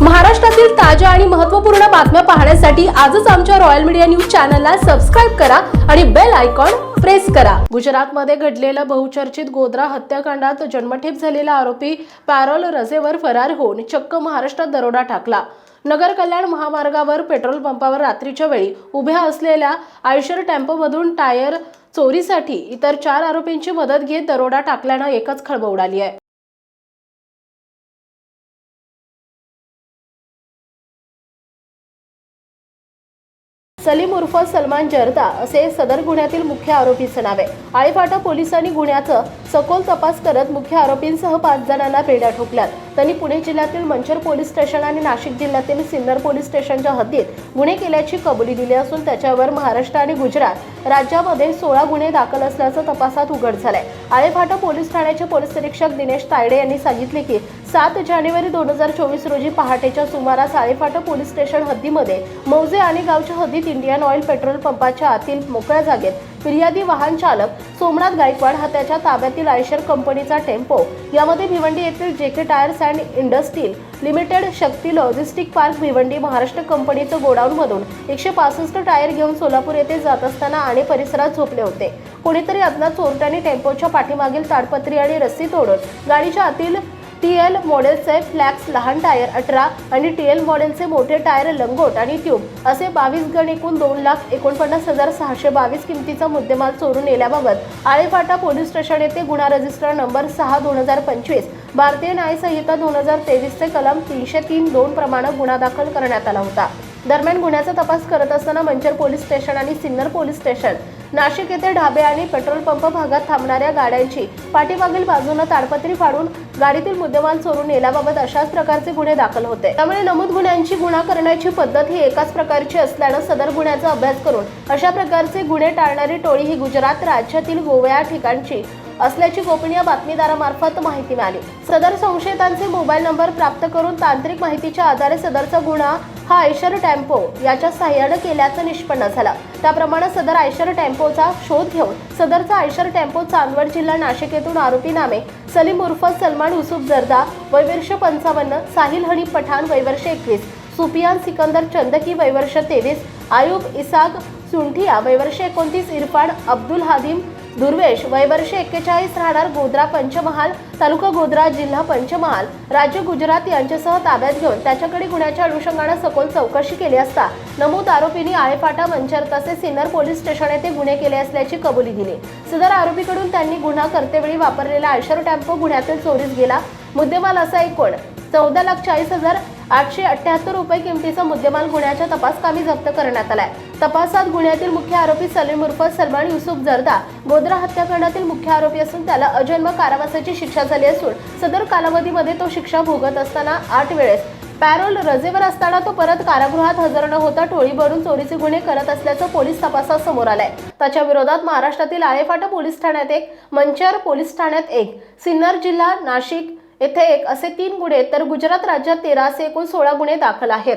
महाराष्ट्रातील ताज्या आणि महत्त्वपूर्ण बातम्या पाहण्यासाठी आजच आमच्या रॉयल मीडिया न्यूज चॅनलला सबस्क्राईब करा आणि बेल आयकॉन प्रेस करा. गुजरातमध्ये घडलेल्या बहुचर्चित गोद्रा हत्याकांडात जन्मठेप झालेला आरोपी पॅरोल रजेवर फरार होऊन चक्क महाराष्ट्रात दरोडा टाकला. नगर कल्याण महामार्गावर पेट्रोल पंपावर रात्रीच्या वेळी उभ्या असलेल्या आयशर टेम्पोमधून टायर चोरीसाठी इतर चार आरोपींची मदत घेत दरोडा टाकल्यानं एकच खळबळ उडाली आहे. सलीम उर्फ सलमान जर्दा असे सदर गुन्ह्यातील मुख्य आरोपीचं नाव आहे. आळीफाटा पोलिसांनी गुन्ह्याचं सखोल तपास करत मुख्य आरोपींसह पाच जणांना बेड्या ठोकल्यात. त्यांनी पुणे जिल्ह्यातील मंचर पोलीस स्टेशन आणि नाशिक जिल्ह्यातील सिन्नर पोलीस स्टेशनच्या हद्दीत गुन्हे केल्याची कबुली दिली असून त्याच्यावर महाराष्ट्र आणि गुजरात राज्यामध्ये सोळा गुन्हे दाखल असल्याचं तपासात उघड झालंय. आळेफाटा पोलीस ठाण्याचे पोलीस निरीक्षक दिनेश तायडे यांनी सांगितले की सात जानेवारी दोन हजार चोवीस रोजी पहाटेच्या सुमारास आळेफाटा पोलीस स्टेशन हद्दीमध्ये मौजे आणि गावच्या हद्दीत इंडियन ऑइल पेट्रोल पंपाच्या आतील मोकळ्या जागेत फिर्यादी वाहन चालक सोमनाथ गायकवाड हा त्याच्या ताब्यातील आयशर कंपनीचा टेम्पो यामध्ये भिवंडी येथील JK tyres and industrial limited Shakti logistic park Bhiwandi Maharashtra कंपनीचं गोडाऊनमधून एकशे पासष्ट टायर घेऊन सोलापूर येथे जात असताना आणि परिसरात झोपले होते. कोणीतरी अज्ञात चोरट्याने टेम्पोच्या पाठीमागील ताडपत्री आणि रस्सी तोडून गाडीच्या आतील टी एल मॉडेलचे फ्लॅक्स लहान टायर अठरा आणि टी एल मॉडेलचे मोठे टायर लंगोट आणि ट्यूब असे बावीस गण एकूण दोन लाख एकोणपन्नास हजार सहाशे बावीस किमतीचा मुद्देमाल चोरून नेल्याबाबत आळेफाटा पोलीस स्टेशन येथे गुन्हा रजिस्टर नंबर सहा दोन हजार पंचवीस भारतीय न्यायसंहिता दोन हजार तेवीसचे कलम तीनशे तीन दोन प्रमाणे गुन्हा दाखल करण्यात आला होता. दरम्यान गुन्ह्याचा तपास करत असताना मंचर पोलीस स्टेशन आणि सिन्नर पोलीस स्टेशन नाशिक येथे ढाबे आणि पेट्रोल पंप भागात थांबणाऱ्या गाड्यांची पाठीमागील बाजूनं ताडपत्री फाडून गाडीतील मुद्देमाल चोरून नेल्याबाबत अशाच प्रकारचे गुन्हे दाखल होते. त्यामुळे नमूद गुन्ह्यांची गुन्हा करण्याची पद्धत ही एकाच प्रकारची असल्यानं सदर गुन्ह्याचा अभ्यास करून अशा प्रकारचे गुन्हे टाळणारी टोळी ही गुजरात राज्यातील गोव्या ठिकाणची असल्याची गोपनीय बातमीदारामार्फत माहिती मिळाली. सदर संशयितांचे मोबाईल नंबर प्राप्त करून तांत्रिक माहितीच्या आधारे सदरचा गुन्हा हा आयशर टेम्पो याच्या सहाय्यानं केल्याचं निष्पन्न झालं. त्याप्रमाणे सदर आयशर टेम्पोचा शोध घेऊन सदरचा आयशर टेम्पो चांदवड जिल्हा नाशिक येथून आरोपी नामे सलीम उर्फ सलमान युसुफ जर्दा वैवर्ष पंचावन्न साहिल हनी पठाण वैवर्ष एकवीस सुफियान सिकंदर चंदकी वैवर्ष तेवीस आयुब इसाग सुंठिया वैवर्ष एकोणतीस इरफान अब्दुल हादिम दुर्वेश वयवर्ष एक्केचाळीस राहणार गोध्रा पंचमहाल तालुका गोद्रा जिल्हा पंचमहाल. राज्य गुजरात यांच्यासह ताब्यात घेऊन त्याच्याकडे गुन्ह्याच्या अनुषंगानं सखोल चौकशी केली असता नमूद आरोपींनी आळेफाटा मंचर तसेच सिन्नर पोलीस स्टेशन येथे गुन्हे केले असल्याची कबुली दिली. सदर आरोपीकडून त्यांनी गुन्हा करतेवेळी वापरलेला आयशर टॅम्पो गुन्ह्यातील चोरीस गेला. मुद्देमाल असा एकूण चौदा लाख चाळीस हजार आठशे अठ्ठ्याहत्तर रुपये किमतीचा मुद्देमाल गुन्ह्याच्या तपासकामी जप्त करण्यात आलाय. तपासात गुन्ह्यातील मुख्य आरोपी सलीम उर्फ सलमान युसुफ जर्दा. गोद्रा हत्याकांडातील मुख्य आरोपी असून त्याला अजन्म कारावासाची शिक्षा झाली असून सदर कालावधीमध्ये तो शिक्षा भोगत असताना आठ वेळेस. पॅरोल रजेवर असताना तो परत कारागृहात हजर न होता टोळी भरून चोरीचे गुन्हे करत असल्याचं पोलीस तपासात समोर आलंय. त्याच्या विरोधात महाराष्ट्रातील आळेफाटा पोलीस ठाण्यात एक मंचर पोलीस ठाण्यात एक सिन्नर जिल्हा नाशिक येथे एक असे तीन गुन्हे तर गुजरात राज्यात तेरा असे एकूण सोळा गुन्हे दाखल आहेत.